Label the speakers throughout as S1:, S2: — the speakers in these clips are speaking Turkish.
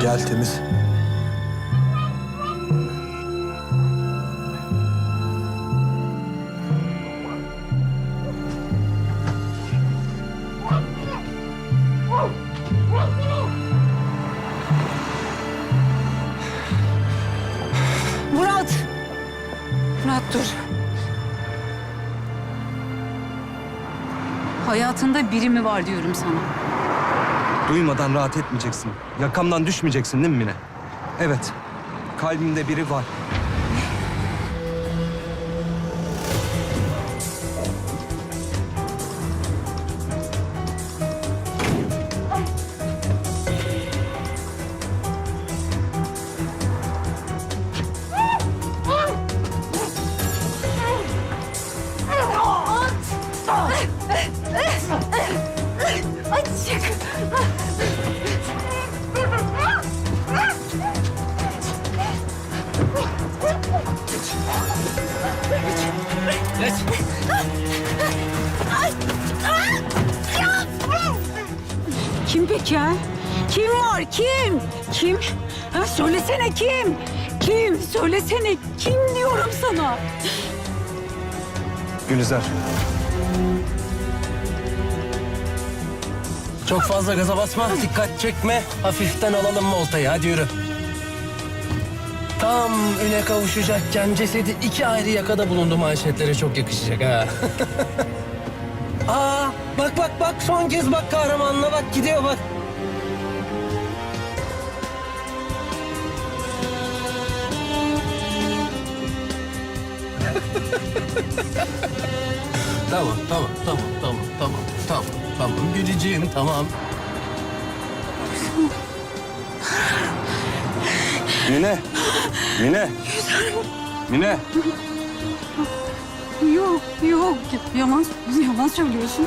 S1: Gel temiz.
S2: Murat! Murat dur. Hayatında biri mi var diyorum sana.
S3: Duymadan rahat etmeyeceksin. Yakamdan düşmeyeceksin değil mi Mine? Evet. Kalbimde biri var.
S2: Ha? Kim var? Kim? Kim? Ha, söylesene kim? Kim? Söylesene kim diyorum sana.
S3: Gülizar.
S4: Çok fazla gaza basma, dikkat çekme. Hafiften alalım voltayı, hadi yürü. Tam üne kavuşacakken cesedi iki ayrı yakada bulundu manşetlere çok yakışacak ha. Aa, bak bak bak son kez bak kahramanına bak gidiyor bak. tamam, tamam, tamam, tamam, tamam, tamam, tamam, güleceğim, tamam.
S3: Mine. Mine. Mine.
S2: Yok, yok. Yalan, yalan söylüyorsun.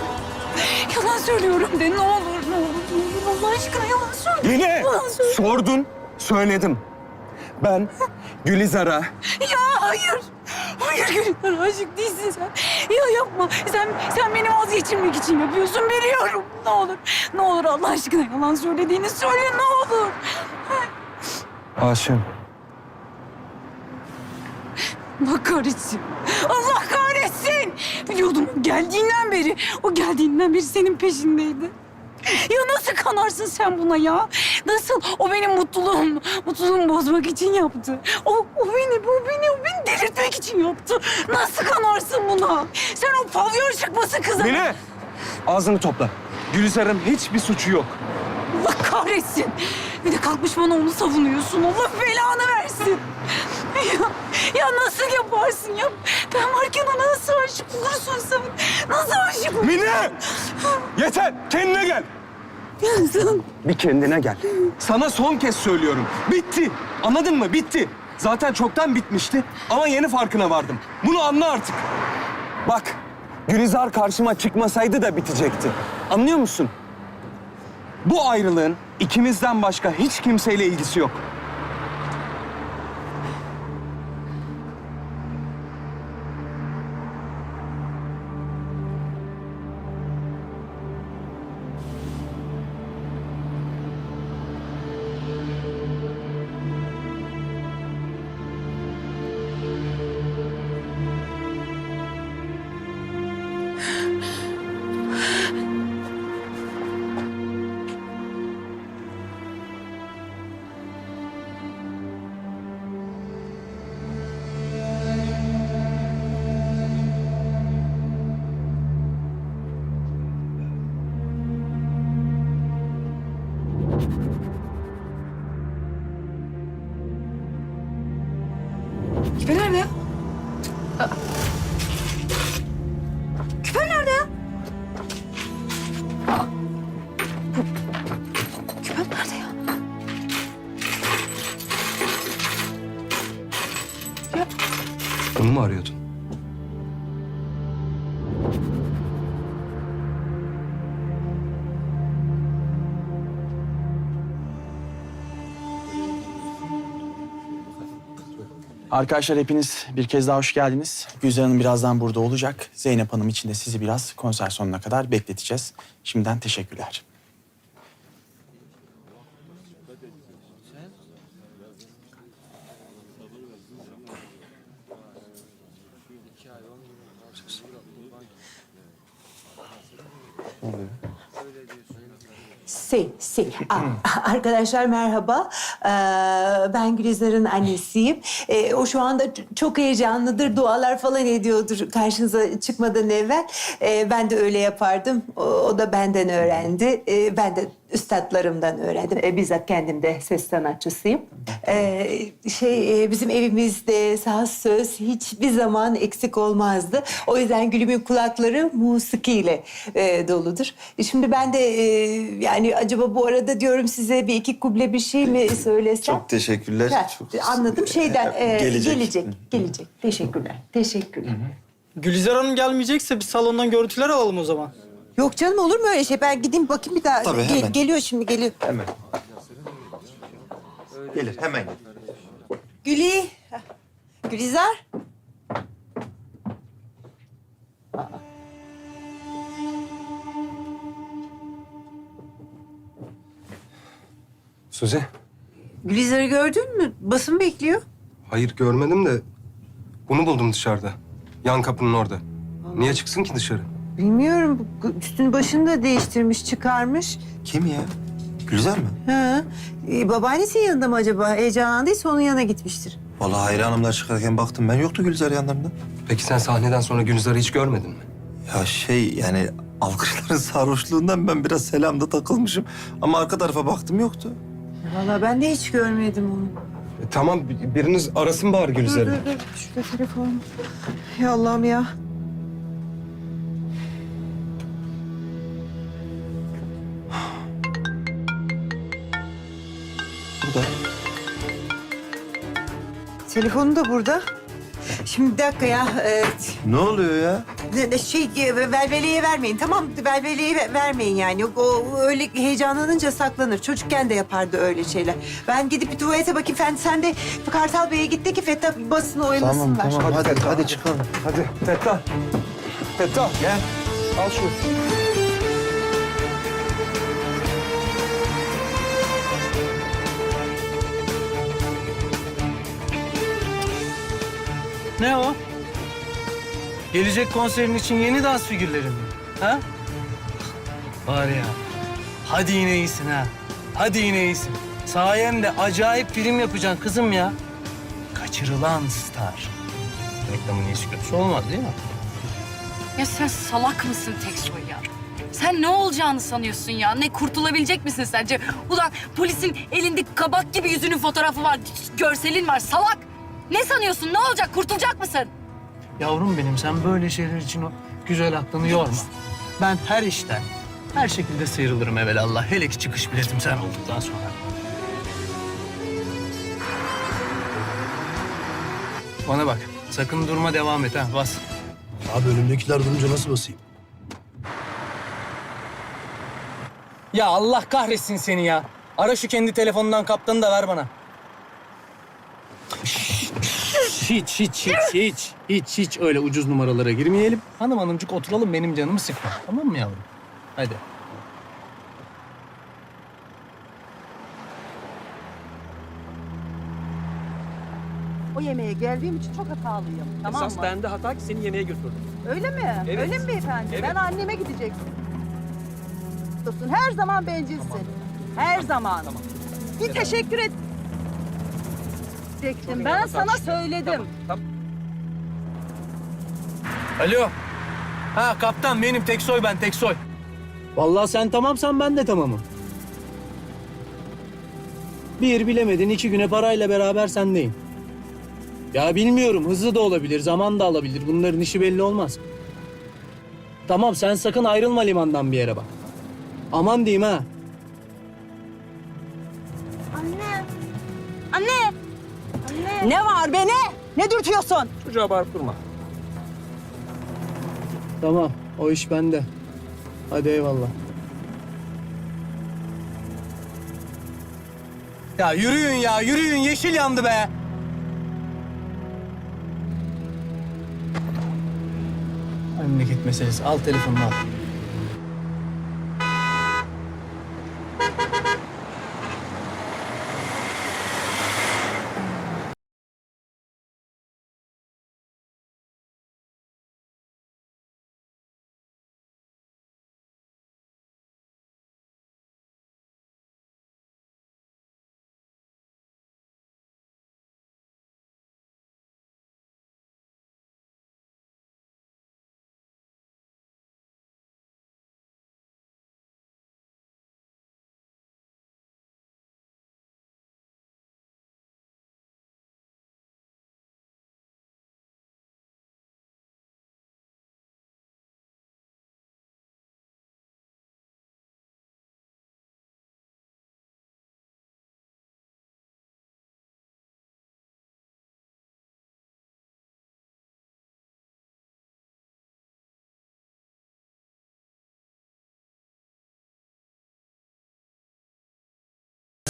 S2: Yalan söylüyorum de ne olur, ne olur, ne olur. Allah aşkına yalan söyle.
S3: Mine.
S2: Yalan söyle.
S3: Sordun. Söyledim. Ben Gülizar'a
S2: Ya hayır. Hayır Gülüyor, aşık değilsin sen. Ya yapma. Sen, sen beni vazgeçirmek için yapıyorsun biliyorum. Ne olur, ne olur Allah aşkına yalan söylediğini söyle ne olur.
S3: aşığım.
S2: Allah kahretsin. Allah kahretsin. Biliyordum o geldiğinden beri, o geldiğinden beri senin peşindeydi. Ya nasıl kanarsın sen buna ya? Nasıl? O benim mutluluğum, mutluluğumu bozmak için yaptı. O, o beni, o beni, o beni delirtmek için yaptı. Nasıl kanarsın buna? Sen o pavyon çıkması kıza...
S3: Mine. Ağzını topla. Gülizar'ın hiçbir suçu yok.
S2: Allah kahretsin. Bir de kalkmış bana onu savunuyorsun. Allah belanı versin. Ya, ya nasıl yaparsın ya? Ben varken ona nasıl aşık olursun sen? Nasıl aşık olursun?
S3: Mine! Yeter! Kendine gel.
S2: Sen...
S3: Bir kendine gel. Sana son kez söylüyorum. Bitti. Anladın mı? Bitti. Zaten çoktan bitmişti ama yeni farkına vardım. Bunu anla artık. Bak, Gülizar karşıma çıkmasaydı da bitecekti. Anlıyor musun? Bu ayrılığın ikimizden başka hiç kimseyle ilgisi yok.
S1: Arkadaşlar hepiniz bir kez daha hoş geldiniz. Güzel Hanım birazdan burada olacak. Zeynep Hanım için de sizi biraz konser sonuna kadar bekleteceğiz. Şimdiden teşekkürler.
S5: Si, si. Aa, arkadaşlar merhaba. Ee, ben Gülizar'ın annesiyim. Ee, o şu anda çok heyecanlıdır. Dualar falan ediyordur karşınıza çıkmadan evvel. Ee, ben de öyle yapardım. O, o da benden öğrendi. Ee, ben de üstadlarımdan öğrendim. Ee, bizzat kendim de ses sanatçısıyım. Ee, şey e, bizim evimizde saz söz hiçbir zaman eksik olmazdı. O yüzden Gülüm'ün kulakları musikiyle e, doludur. E, Şimdi ben de e, yani acaba bu arada diyorum size bir iki kuble bir şey mi söylesem?
S6: Çok teşekkürler.
S5: Ha,
S6: Çok-
S5: anladım şeyden. e,
S6: Gelecek.
S5: Gelecek. Gelecek. Teşekkürler. Teşekkürler.
S7: Gülizar Hanım gelmeyecekse bir salondan görüntüler alalım o zaman.
S5: Yok canım olur mu öyle şey? Ben gideyim bakayım bir daha.
S6: Tabii,
S5: Ge-
S6: hemen.
S5: geliyor şimdi geliyor.
S6: Hemen. Gelir hemen gelir.
S5: Güli. Gülizar.
S3: Suzi.
S5: Gülizar'ı gördün mü? Basın bekliyor.
S3: Hayır görmedim de bunu buldum dışarıda. Yan kapının orada. Niye çıksın ki dışarı?
S5: Bilmiyorum. Üstünü başını da değiştirmiş, çıkarmış.
S6: Kim ya? Gülizar mı?
S5: Ha. Ee, babaannesinin yanında mı acaba? Heyecanlandıysa onun yanına gitmiştir.
S6: Vallahi Hayri Hanımlar çıkarken baktım ben yoktu Gülizar yanlarında.
S3: Peki sen sahneden sonra Gülizar'ı hiç görmedin mi?
S6: Ya şey yani alkışların sarhoşluğundan ben biraz selamda takılmışım. Ama arka tarafa baktım yoktu.
S5: Vallahi ben de hiç görmedim onu.
S3: E, tamam bi- biriniz arasın bari
S5: Dur
S3: Gülizar'ı.
S5: dur dur. Şurada telefon. Ya Allah'ım ya. Telefonu da burada. Şimdi bir dakika ya. Ee,
S6: Ne oluyor ya?
S5: ne- ne- şey e, velveleye vermeyin tamam? Velveleye ve- vermeyin yani. Yok, o öyle heyecanlanınca saklanır. Çocukken de yapardı öyle şeyler. Ben gidip bir tuvalete bakayım. Sen, sen de Kartal Bey'e git de ki Fettah basını oyalasınlar.
S6: Tamam tamam hadi hadi, çıkalım.
S3: Hadi Fettah. Fettah gel. Al şunu.
S4: Ne o? Gelecek konserin için yeni dans figürleri mi? Ha? Var ya. Hadi yine iyisin ha. Hadi yine iyisin. Sayemde acayip film yapacaksın kızım ya. Kaçırılan star. Reklamın iyisi kötüsü olmaz değil mi?
S2: Ya sen salak mısın Teksoy ya? Sen ne olacağını sanıyorsun ya? Ne kurtulabilecek misin sence? Ulan polisin elinde kabak gibi yüzünün fotoğrafı var, görselin var. Salak! Ne sanıyorsun? Ne olacak? Kurtulacak mısın?
S4: Yavrum benim sen böyle şeyler için o güzel aklını yorma. Ben her işten, her şekilde sıyrılırım evelallah. Hele ki çıkış biletim sen olduktan sonra. Bana bak, sakın durma devam et ha, bas.
S8: Abi önümdekiler durunca nasıl basayım?
S4: Ya Allah kahretsin seni ya. Ara şu kendi telefonundan kaptanı da ver bana. Hiç, hiç, hiç, hiç, hiç, hiç öyle ucuz numaralara girmeyelim. Hanım hanımcık oturalım benim canımı sıkma. Tamam mı yavrum? Hadi.
S9: O yemeğe geldiğim için çok hatalıyım. Tamam mı?
S4: bende hata ki seni yemeğe götürdüm.
S9: Öyle mi?
S4: Evet.
S9: Öyle mi beyefendi?
S4: Evet.
S9: Ben anneme gideceksin. Dostum her zaman bencilsin. Her zaman. Bir teşekkür et. Diyecektim. Ben sana söyledim.
S4: Alo. Ha kaptan benim Teksoy ben Teksoy. Vallahi sen tamamsan ben de tamamım. Bir bilemedin iki güne parayla beraber sendeyim. Ya bilmiyorum hızlı da olabilir zaman da alabilir bunların işi belli olmaz. Tamam sen sakın ayrılma limandan bir yere bak. Aman diyeyim ha.
S9: Ne var be ne? Ne dürtüyorsun?
S4: Çocuğa bağırıp durma. Tamam o iş bende. Hadi eyvallah. Ya yürüyün ya yürüyün yeşil yandı be. Memleket meselesi al telefonunu al.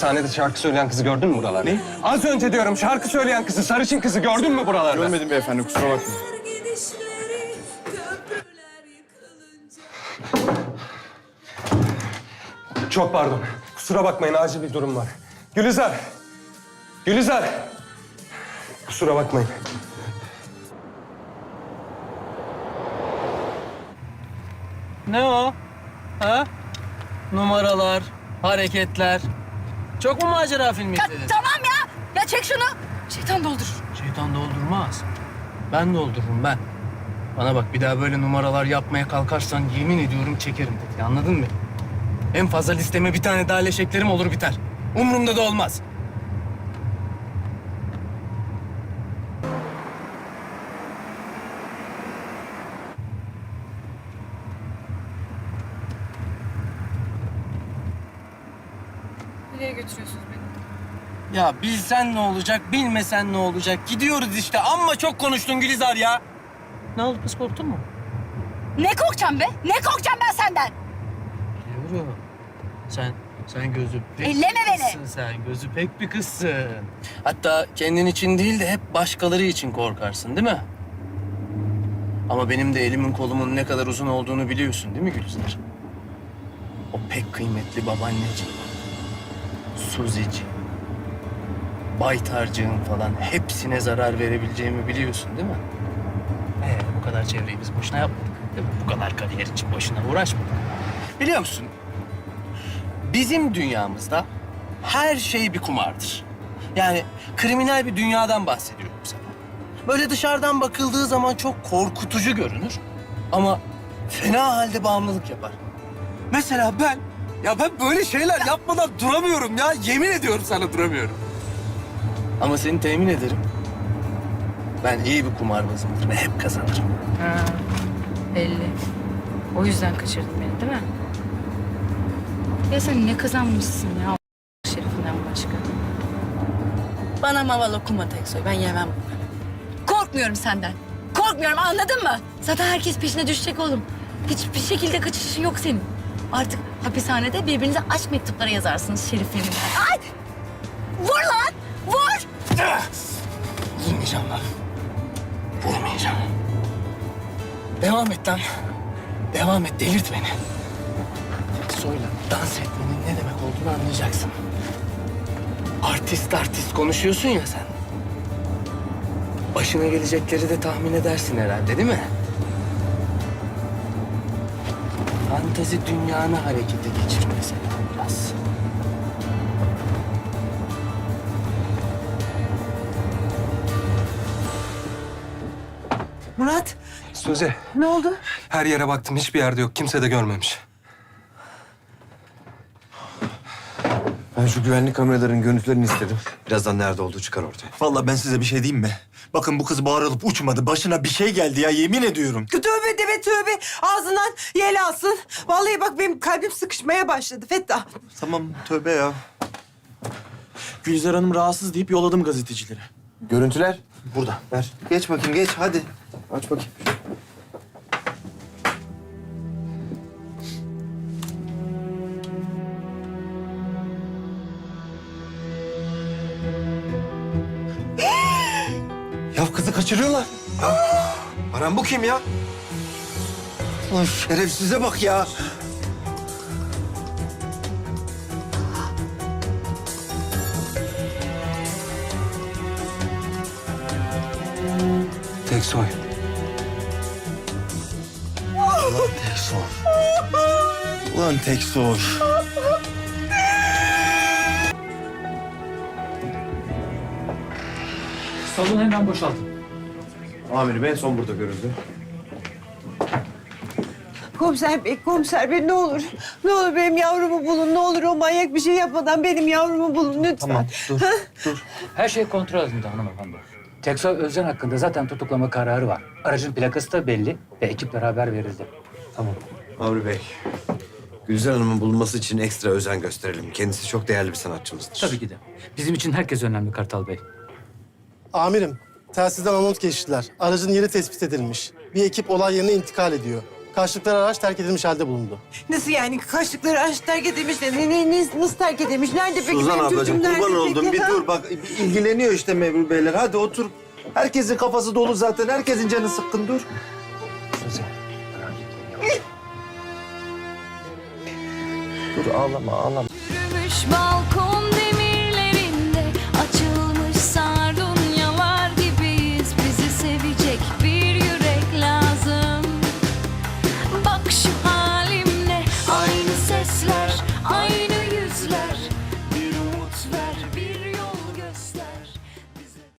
S10: Sahnede şarkı söyleyen kızı gördün mü buralarda?
S1: Ne?
S10: Az önce diyorum şarkı söyleyen kızı, sarışın kızı gördün mü buralarda?
S1: Görmedim beyefendi kusura bakmayın.
S10: Çok pardon. Kusura bakmayın acil bir durum var. Gülizar. Gülizar. Kusura bakmayın.
S4: Ne o? Ha? Numaralar, hareketler. Çok mu macera filmi
S11: Ya,
S4: izledin?
S11: tamam ya. Ya çek şunu. Şeytan doldurur.
S4: Şeytan doldurmaz. Ben doldururum ben. Bana bak bir daha böyle numaralar yapmaya kalkarsan yemin ediyorum çekerim dedi. Anladın mı? En fazla listeme bir tane daha leşeklerim olur biter. Umurumda da olmaz.
S12: Nereye götürüyorsunuz beni?
S4: Ya bilsen ne olacak, bilmesen ne olacak? Gidiyoruz işte. Amma çok konuştun Gülizar ya. Ne oldu kız korktun mu?
S11: Ne korkacağım be? Ne korkacağım ben senden?
S4: Biliyorum. Sen, sen gözü pek
S11: Elleme beni.
S4: kızsın sen. Gözü pek bir kızsın. Hatta kendin için değil de hep başkaları için korkarsın değil mi? Ama benim de elimin kolumun ne kadar uzun olduğunu biliyorsun değil mi Gülizar? O pek kıymetli babaanneciğim, Suzici, Baytarcığım falan hepsine zarar verebileceğimi biliyorsun değil mi? Ee, bu kadar çevreyi biz boşuna yapmadık. Değil mi? Bu kadar kariyer için boşuna uğraşmadık. Biliyor musun? Bizim dünyamızda her şey bir kumardır. Yani kriminal bir dünyadan bahsediyorum sana. Böyle dışarıdan bakıldığı zaman çok korkutucu görünür. Ama fena halde bağımlılık yapar. Mesela ben, ya ben böyle şeyler yapmadan duramıyorum ya. Yemin ediyorum sana duramıyorum. Ama seni temin ederim. Ben iyi bir kumarbazımdır ve hep kazanırım.
S12: Ha, belli. O yüzden kaçırdın beni değil mi? Ya sen ne kazanmışsın ya şerifinden başka?
S11: Bana maval okuma Teksoy. Ben yemem bunları. Korkmuyorum senden. Korkmuyorum anladın mı? Zaten herkes peşine düşecek oğlum. Hiçbir şekilde kaçışın yok senin. Artık hapishanede birbirinize aşk mektupları yazarsınız şeriflerimle. Ay! Vur lan! Vur!
S4: Vurmayacağım lan. Vurmayacağım. Devam et lan. Devam et, delirt beni. Soyla dans etmenin ne demek olduğunu anlayacaksın. Artist artist konuşuyorsun ya sen. Başına gelecekleri de tahmin edersin herhalde değil mi? Fantezi dünyanı harekete geçir mesela biraz.
S5: Murat
S10: Suzi,
S5: ne oldu?
S10: her yere baktım. Hiçbir yerde yok. Kimse de görmemiş.
S13: Ben şu güvenlik kameralarının görüntülerini istedim. Birazdan nerede olduğu çıkar ortaya.
S6: Vallahi ben size bir şey diyeyim mi? Bakın bu kız bağırılıp uçmadı. Başına bir şey geldi ya yemin ediyorum.
S5: Tövbe deve tövbe. Ağzından yel alsın. Vallahi bak benim kalbim sıkışmaya başladı Fettah.
S6: Tamam tövbe ya.
S1: Gülizar Hanım rahatsız deyip yolladım gazetecileri.
S13: Görüntüler?
S1: Burada.
S13: Ver. Geç bakayım geç hadi. Aç bakayım. Aram bu kim ya?
S6: Ulan şerefsize bak ya.
S10: Tek soy.
S6: Tek sor. Ulan tek sor.
S7: Salonu hemen boşaltın.
S13: Amirim en son burada görüldü.
S5: Komiser bey, komiser bey ne olur. Ne olur benim yavrumu bulun. Ne olur o manyak bir şey yapmadan benim yavrumu bulun lütfen.
S6: Tamam dur.
S7: Her şey kontrol altında hanımefendi. Teksoy Özcan hakkında zaten tutuklama kararı var. Aracın plakası da belli ve ekiplere haber verildi.
S13: Tamam. Amri Bey. Gülizar Hanım'ın bulunması için ekstra özen gösterelim. Kendisi çok değerli bir sanatçımızdır.
S7: Tabii ki de. Bizim için herkes önemli Kartal Bey.
S8: Amirim, telsizden anons geçtiler. Aracın yeri tespit edilmiş. Bir ekip olay yerine intikal ediyor. Kaçtıkları araç terk edilmiş halde bulundu.
S5: Nasıl yani kaçtıkları aç terk edilmiş de ne, ne, ne- nasıl terk edilmiş? Nerede peki
S6: Suzan
S5: benim
S6: ablacığım
S5: çocuğum nerede
S6: kurban
S5: peki,
S6: oldum. Bir
S5: ha?
S6: dur bak ilgileniyor işte Mevlüt Beyler. Hadi otur. Herkesin kafası dolu zaten. Herkesin canı sıkkın dur. Dur ağlama ağlama.
S14: Yürümüş balkon